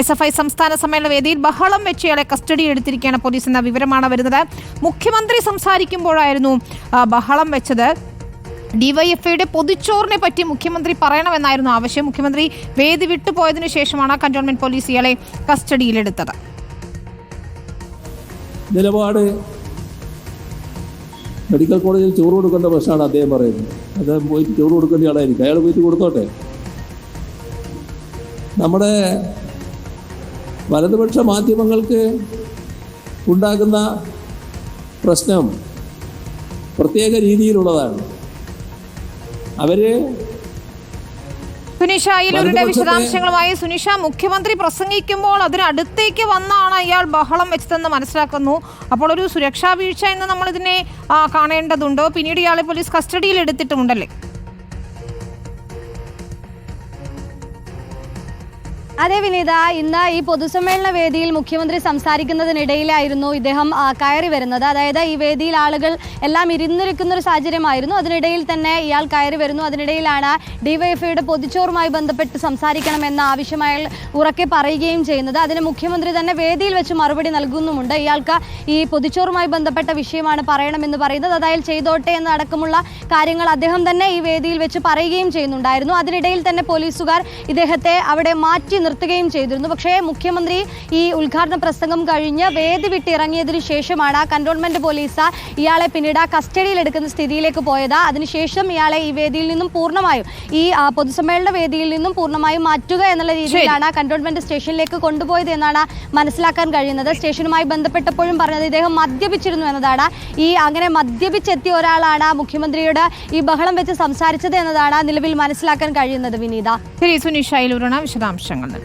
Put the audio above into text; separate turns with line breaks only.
S F I സംസ്ഥാന സമ്മേളന വേദിയിൽ ബഹളം വെച്ചയാളെ കസ്റ്റഡിയിൽ എടുത്തിരിക്കുകയാണ് പോലീസ് എന്ന വിവരമാണ് വരുന്നത്. മുഖ്യമന്ത്രി സംസാരിക്കുമ്പോഴായിരുന്നു ബഹളം വെച്ചത്. ഡിവൈഎഫ്ഐയുടെ പൊതിച്ചോറിനെ പറ്റി മുഖ്യമന്ത്രി പറയണമെന്നായിരുന്നു ആവശ്യം. മുഖ്യമന്ത്രി വേദി വിട്ടുപോയതിനു ശേഷമാണ് കന്റോൺമെന്റ് പോലീസ് ഇയാളെ കസ്റ്റഡിയിലെടുത്തത്.
നിലപാട് മെഡിക്കൽ കോളേജിൽ ചോറ് കൊടുക്കേണ്ട പ്രശ്നമാണ് അദ്ദേഹം പറയുന്നത്. അദ്ദേഹം പോയിട്ട് ചോറ് കൊടുക്കേണ്ട ആളായിരിക്കും. അയാൾ പോയിട്ട് കൊടുത്തോട്ടെ? നമ്മുടെ വലതുപക്ഷ മാധ്യമങ്ങൾക്ക് ഉണ്ടാകുന്ന പ്രശ്നം പ്രത്യേക രീതിയിലുള്ളതാണ്. അവർ
സുനിഷ വിശദാംശങ്ങളുമായി സുനിഷ മുഖ്യമന്ത്രി പ്രസംഗിക്കുമ്പോൾ അതിനടുത്തേക്ക് വന്നാണ് ഇയാൾ ബഹളം വെച്ചതെന്ന് മനസ്സിലാക്കുന്നു. അപ്പോൾ ഒരു സുരക്ഷാ വീഴ്ച എന്ന് നമ്മൾ ഇതിനെ കാണേണ്ടതുണ്ടോ. പിന്നീട് ഇയാളെ പോലീസ് കസ്റ്റഡിയിൽ എടുത്തിട്ടുമുണ്ടല്ലേ?
അതെ വിനീത. ഇന്ന് ഈ പൊതുസമ്മേളന വേദിയിൽ മുഖ്യമന്ത്രി സംസാരിക്കുന്നതിനിടയിലായിരുന്നു ഇദ്ദേഹം കയറി വരുന്നത്. അതായത് ഈ വേദിയിൽ ആളുകൾ എല്ലാം ഇരുന്നിരിക്കുന്ന ഒരു സാഹചര്യമായിരുന്നു. അതിനിടയിൽ തന്നെ ഇയാൾ കയറി വരുന്നു. അതിനിടയിലാണ് ഡിവൈഎഫ്ഐയുടെ പൊതുച്ചോറുമായി ബന്ധപ്പെട്ട് സംസാരിക്കണമെന്ന ആവശ്യമായ ഉറക്കെ പറയുകയും ചെയ്യുന്നത്. അതിന് മുഖ്യമന്ത്രി തന്നെ വേദിയിൽ വെച്ച് മറുപടി നൽകുന്നുമുണ്ട്. ഇയാൾക്ക് ഈ പൊതുച്ചോറുമായി ബന്ധപ്പെട്ട വിഷയമാണ് പറയണമെന്ന് പറയുന്നത്. അതായത് ചെയ്തോട്ടെ എന്നടക്കമുള്ള കാര്യങ്ങൾ അദ്ദേഹം തന്നെ ഈ വേദിയിൽ വെച്ച് പറയുകയും ചെയ്യുന്നുണ്ടായിരുന്നു. അതിനിടയിൽ തന്നെ പോലീസുകാർ ഇദ്ദേഹത്തെ അവിടെ മാറ്റി നിർത്തുകയും ചെയ്തിരുന്നു. പക്ഷേ മുഖ്യമന്ത്രി ഈ ഉദ്ഘാടന പ്രസംഗം കഴിഞ്ഞ് വേദി വിട്ടിറങ്ങിയതിനു ശേഷമാണ് കന്റോൺമെന്റ് പോലീസ് ഇയാളെ പിന്നീട് കസ്റ്റഡിയിൽ എടുക്കുന്ന സ്ഥിതിയിലേക്ക് പോയത്. അതിനുശേഷം ഇയാളെ ഈ വേദിയിൽ നിന്നും പൂർണമായും ഈ പൊതുസമ്മേളന വേദിയിൽ നിന്നും പൂർണമായും മാറ്റുക എന്നുള്ള രീതിയിലാണ് കന്റോൺമെന്റ് സ്റ്റേഷനിലേക്ക് കൊണ്ടുപോയത് എന്നാണ് മനസ്സിലാക്കാൻ കഴിയുന്നത്. സ്റ്റേഷനുമായി ബന്ധപ്പെട്ടപ്പോഴും പറഞ്ഞത് ഇദ്ദേഹം മദ്യപിച്ചിരുന്നു എന്നതാണ്. ഈ അങ്ങനെ മദ്യപിച്ചെത്തിയ ഒരാളാണ് മുഖ്യമന്ത്രിയുടെ ഈ ബഹളം വെച്ച് സംസാരിച്ചത് എന്നതാണ് നിലവിൽ മനസ്സിലാക്കാൻ കഴിയുന്നത് വിനീത.
ശരി സുനിഷ വിശദാംശങ്ങൾ.